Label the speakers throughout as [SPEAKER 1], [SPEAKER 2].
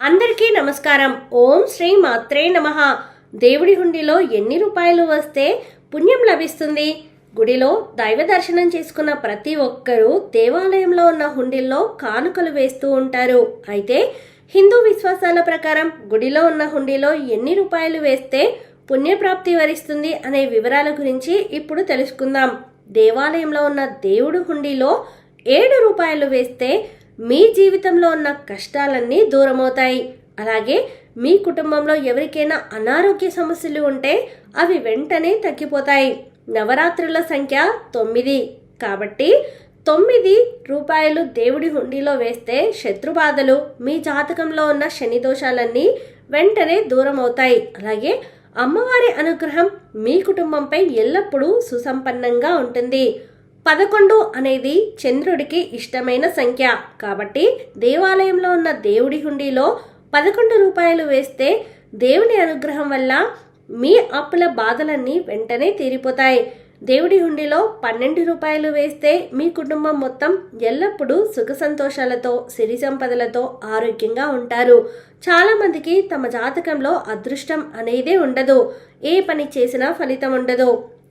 [SPEAKER 1] అందరికీ నమస్కారం. ఓం శ్రీ మాత్రే నమ. దేవుడి హుండీలో ఎన్ని రూపాయలు వస్తే పుణ్యం లభిస్తుంది? గుడిలో దైవ దర్శనం చేసుకున్న ప్రతి ఒక్కరూ దేవాలయంలో ఉన్న హుండీల్లో కానుకలు వేస్తూ ఉంటారు. అయితే హిందూ విశ్వాసాల ప్రకారం గుడిలో ఉన్న హుండీలో ఎన్ని రూపాయలు వేస్తే పుణ్యప్రాప్తి వరిస్తుంది అనే వివరాల గురించి ఇప్పుడు తెలుసుకుందాం. దేవాలయంలో ఉన్న దేవుడు హుండీలో ఏడు రూపాయలు వేస్తే మీ జీవితంలో ఉన్న కష్టాలన్నీ దూరమవుతాయి. అలాగే మీ కుటుంబంలో ఎవరికైనా అనారోగ్య సమస్యలు ఉంటే అవి వెంటనే తగ్గిపోతాయి. నవరాత్రుల సంఖ్య తొమ్మిది. కాబట్టి తొమ్మిది రూపాయలు దేవుడి హుండీలో వేస్తే శత్రుబాధలు మీ జాతకంలో ఉన్న శని దోషాలన్నీ వెంటనే దూరం అవుతాయి అలాగే అమ్మవారి అనుగ్రహం మీ కుటుంబంపై ఎల్లప్పుడూ సుసంపన్నంగా ఉంటుంది. పదకొండు అనేది చంద్రుడికి ఇష్టమైన సంఖ్య. కాబట్టి దేవాలయంలో ఉన్న దేవుడి హుండీలో పదకొండు రూపాయలు వేస్తే దేవుని అనుగ్రహం వల్ల మీ అప్పుల బాధలన్నీ వెంటనే తీరిపోతాయి. దేవుడి హుండీలో పన్నెండు రూపాయలు వేస్తే మీ కుటుంబం మొత్తం ఎల్లప్పుడూ సుఖ సంతోషాలతో సిరి సంపదలతో ఆరోగ్యంగా ఉంటారు. చాలామందికి తమ జాతకంలో అదృష్టం అనేదే ఉండదు. ఏ పని చేసినా ఫలితం ఉండదు.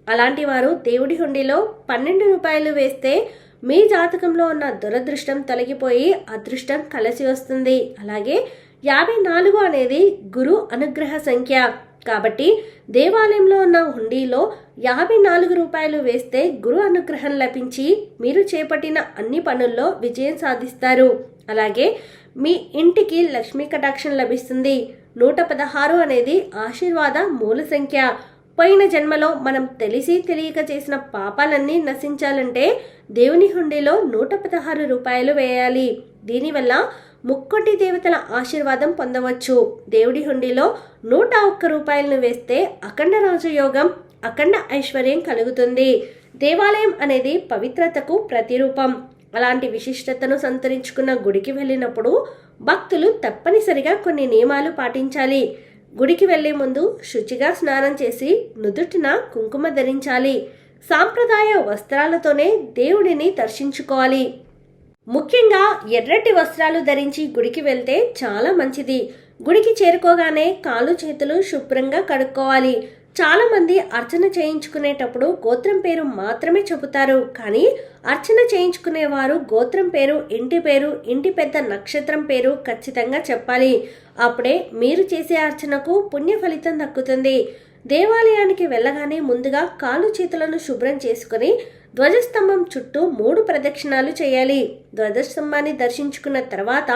[SPEAKER 1] అలాంటి వారు దేవుడి హుండీలో పన్నెండు రూపాయలు వేస్తే మీ జాతకంలో ఉన్న దురదృష్టం తొలగిపోయి అదృష్టం కలిసి వస్తుంది. అలాగే యాభై నాలుగు అనేది గురు అనుగ్రహ సంఖ్య. కాబట్టి దేవాలయంలో ఉన్న హుండీలో యాభై నాలుగు రూపాయలు వేస్తే గురు అనుగ్రహం లభించి మీరు చేపట్టిన అన్ని పనుల్లో విజయం సాధిస్తారు. అలాగే మీ ఇంటికి లక్ష్మీ కటాక్షం లభిస్తుంది. నూట పదహారు అనేది ఆశీర్వాద మూల సంఖ్య. పోయిన జన్మలో మనం తెలిసి తెలియక చేసిన పాపాలన్నీ నశించాలంటే దేవుని హుండీలో నూట పదహారు రూపాయలు వేయాలి. దీనివల్ల ముక్కోటి దేవతల ఆశీర్వాదం పొందవచ్చు. దేవుడి హుండీలో నూట ఒక్క రూపాయలను వేస్తే అఖండ రాజయోగం అఖండ ఐశ్వర్యం కలుగుతుంది. దేవాలయం అనేది పవిత్రతకు ప్రతిరూపం. అలాంటి విశిష్టతను సంతరించుకున్న గుడికి వెళ్ళినప్పుడు భక్తులు తప్పనిసరిగా కొన్ని నియమాలు పాటించాలి. గుడికి వెళ్ళే ముందు శుచిగా స్నానం చేసి నుదుటిన కుంకుమ ధరించాలి. సాంప్రదాయ వస్త్రాలతోనే దేవుడిని దర్శించుకోవాలి. ముఖ్యంగా ఎర్రటి వస్త్రాలు ధరించి గుడికి వెళ్తే చాలా మంచిది. గుడికి చేరుకోగానే కాళ్ళు చేతులు శుభ్రంగా కడుక్కోవాలి. చాలామంది అర్చన చేయించుకునేటప్పుడు గోత్రం పేరు మాత్రమే చెబుతారు. కానీ అర్చన చేయించుకునేవారు గోత్రం పేరు ఇంటి పేరు ఇంటి పెద్ద నక్షత్రం పేరు ఖచ్చితంగా చెప్పాలి. అప్పుడే మీరు చేసే అర్చనకు పుణ్య ఫలితం దక్కుతుంది. దేవాలయానికి వెళ్ళగానే ముందుగా కాలు చేతులను శుభ్రం చేసుకుని ధ్వజస్తంభం చుట్టూ మూడు ప్రదక్షిణాలు చేయాలి. ధ్వజస్తంభాన్ని దర్శించుకున్న తర్వాత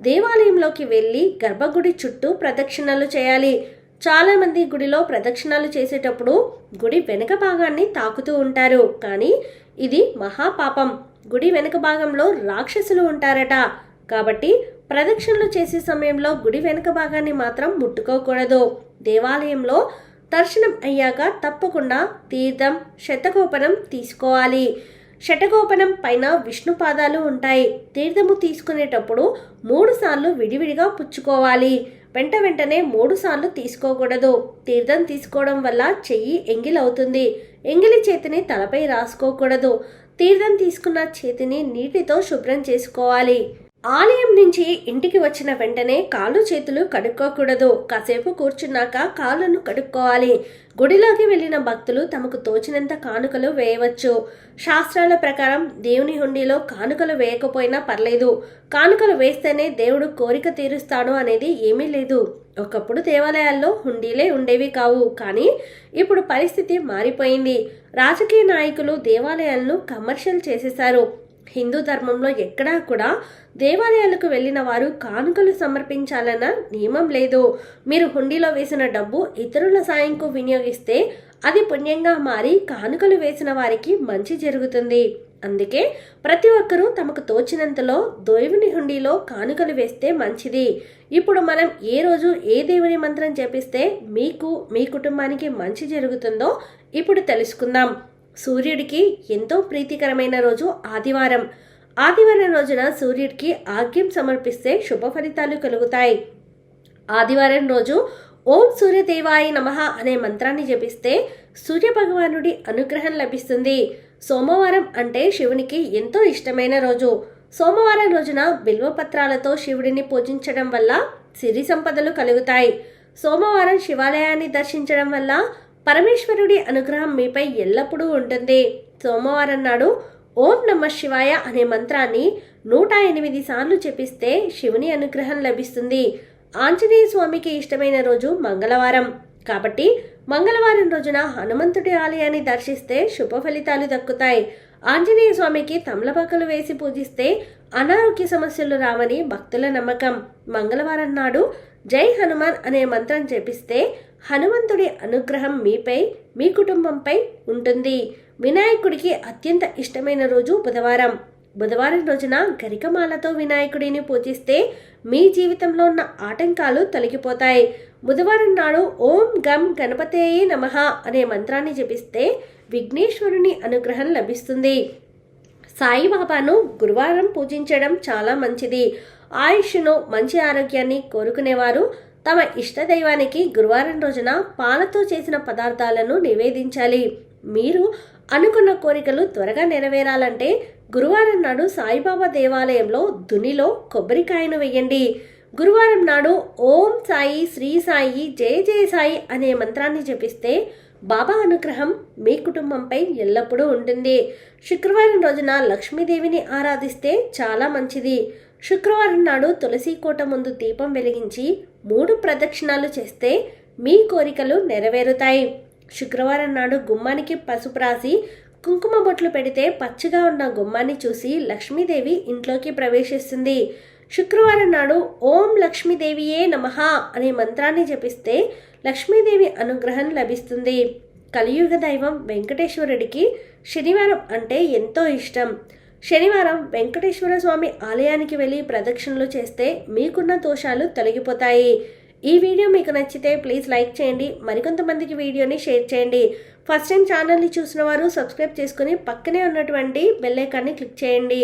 [SPEAKER 1] దేవాలయంలోకి వెళ్ళి గర్భగుడి చుట్టూ ప్రదక్షిణలు చేయాలి. చాలామంది గుడిలో ప్రదక్షిణాలు చేసేటప్పుడు గుడి వెనుక భాగాన్ని తాకుతూ ఉంటారు. కానీ ఇది మహాపాపం. గుడి వెనుక భాగంలో రాక్షసులు ఉంటారట. కాబట్టి ప్రదక్షిణలు చేసే సమయంలో గుడి వెనుక భాగాన్ని మాత్రం ముట్టుకోకూడదు. దేవాలయంలో దర్శనం అయ్యాక తప్పకుండా తీర్థం శతకోపనం తీసుకోవాలి. శటగోపనం పైన విష్ణు పాదాలు ఉంటాయి. తీర్థము తీసుకునేటప్పుడు మూడు సార్లు విడివిడిగా పుచ్చుకోవాలి. వెంట వెంటనే మూడు సార్లు తీసుకోకూడదు. తీర్థం తీసుకోవడం వల్ల చెయ్యి ఎంగిలవుతుంది. ఎంగిలి చేతిని తలపై రాసుకోకూడదు. తీర్థం తీసుకున్న చేతిని నీటితో శుభ్రం చేసుకోవాలి. ఆలయం నుంచి ఇంటికి వచ్చిన వెంటనే కాళ్ళు చేతులు కడుక్కోకూడదు. కాసేపు కూర్చున్నాక కాళ్ళను కడుక్కోవాలి. గుడిలోకి వెళ్ళిన భక్తులు తమకు తోచినంత కానుకలు వేయవచ్చు. శాస్త్రాల ప్రకారం దేవుని హుండీలో కానుకలు వేయకపోయినా పర్లేదు. కానుకలు వేస్తేనే దేవుడు కోరిక తీరుస్తాడు అనేది ఏమీ లేదు. ఒకప్పుడు దేవాలయాల్లో హుండీలే ఉండేవి కావు. కానీ ఇప్పుడు పరిస్థితి మారిపోయింది. రాజకీయ నాయకులు దేవాలయాలను కమర్షియల్ చేసేశారు. హిందూ ధర్మంలో ఎక్కడా కూడా దేవాలయాలకు వెళ్ళిన వారు కానుకలు సమర్పించాలన్న నియమం లేదు. మీరు హుండీలో వేసిన డబ్బు ఇతరుల సాయంకు వినియోగిస్తే అది పుణ్యంగా మారి కానుకలు వేసిన వారికి మంచి జరుగుతుంది. అందుకే ప్రతి ఒక్కరూ తమకు తోచినంతలో దేవుని హుండీలో కానుకలు వేస్తే మంచిది. ఇప్పుడు మనం ఏ రోజు ఏ దేవుని మంత్రం జపిస్తే మీకు మీ కుటుంబానికి మంచి జరుగుతుందో ఇప్పుడు తెలుసుకుందాం. సూర్యుడికి ఎంతో ప్రీతికరమైన రోజు ఆదివారం. ఆదివారం రోజున సూర్యుడికి ఆగ్యం సమర్పిస్తే శుభ ఫలితాలు కలుగుతాయి. ఆదివారం రోజు ఓం సూర్యదేవాయ నమః అనే మంత్రాన్ని జపిస్తే సూర్య భగవానుడి అనుగ్రహం లభిస్తుంది. సోమవారం అంటే శివునికి ఎంతో ఇష్టమైన రోజు. సోమవారం రోజున బిల్వపత్రాలతో శివుడిని పూజించడం వల్ల సిరి సంపదలు కలుగుతాయి. సోమవారం శివాలయాన్ని దర్శించడం వల్ల పరమేశ్వరుడి అనుగ్రహం మీపై ఎల్లప్పుడూ ఉంటుంది. సోమవారం నాడు ఓం నమ శివాయ అనే మంత్రాన్ని నూట ఎనిమిది సార్లు చెప్పిస్తే శివుని అనుగ్రహం లభిస్తుంది. ఆంజనేయ స్వామికి ఇష్టమైన రోజు మంగళవారం. కాబట్టి మంగళవారం రోజున హనుమంతుడి ఆలయాన్ని దర్శిస్తే శుభ ఫలితాలు దక్కుతాయి. ఆంజనేయ స్వామికి తమలపాకులు వేసి పూజిస్తే అనారోగ్య సమస్యలు రావని భక్తుల నమ్మకం. మంగళవారం నాడు జై హనుమాన్ అనే మంత్రం జపిస్తే హనుమంతుడి అనుగ్రహం మీపై మీ కుటుంబంపై ఉంటుంది. వినాయకుడికి అత్యంత ఇష్టమైన రోజు బుధవారం. బుధవారం రోజున గరికమాలతో వినాయకుడిని పూజిస్తే మీ జీవితంలో ఉన్న ఆటంకాలు తొలగిపోతాయి. బుధవారం నాడు ఓం గం గణపతేయే నమః అనే మంత్రాన్ని జపిస్తే విఘ్నేశ్వరుని అనుగ్రహం లభిస్తుంది. సాయిబాబాను గురువారం పూజించడం చాలా మంచిది. ఆయుష్ను మంచి ఆరోగ్యాన్ని కోరుకునేవారు. తమ ఇష్ట దైవానికి గురువారం రోజున పాలతో చేసిన పదార్థాలను నివేదించాలి. మీరు అనుకున్న కోరికలు త్వరగా నెరవేరాలంటే గురువారం నాడు సాయిబాబా దేవాలయంలో దునిలో కొబ్బరికాయను వేయండి. గురువారం నాడు ఓం సాయి శ్రీ సాయి జయ జయ సాయి అనే మంత్రాన్ని జపిస్తే బాబా అనుగ్రహం మీ కుటుంబంపై ఎల్లప్పుడూ ఉంటుంది. శుక్రవారం రోజున లక్ష్మీదేవిని ఆరాధిస్తే చాలా మంచిది. శుక్రవారం నాడు తులసి కోట ముందు దీపం వెలిగించి మూడు ప్రదక్షిణాలు చేస్తే మీ కోరికలు నెరవేరుతాయి. శుక్రవారం నాడు గుమ్మానికి పసుపు రాసి కుంకుమ బొట్లు పెడితే పచ్చిగా ఉన్న గుమ్మాన్ని చూసి లక్ష్మీదేవి ఇంట్లోకి ప్రవేశిస్తుంది. శుక్రవారం నాడు ఓం లక్ష్మీదేవియే నమః అనే మంత్రాన్ని జపిస్తే లక్ష్మీదేవి అనుగ్రహం లభిస్తుంది. కలియుగ దైవం వెంకటేశ్వరుడికి శనివారం అంటే ఎంతో ఇష్టం. శనివారం వెంకటేశ్వర స్వామి ఆలయానికి వెళ్ళి ప్రదక్షిణలు చేస్తే మీకున్న దోషాలు తొలగిపోతాయి. ఈ వీడియో మీకు నచ్చితే ప్లీజ్ లైక్ చేయండి మరికొంతమందికి వీడియోని షేర్ చేయండి. ఫస్ట్ టైం ఛానల్ని చూసిన వారు సబ్స్క్రైబ్ చేసుకుని పక్కనే ఉన్నటువంటి బెల్లైకాన్ని క్లిక్ చేయండి.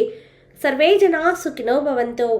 [SPEAKER 1] సర్వే జనా సుఖినో భవంతో.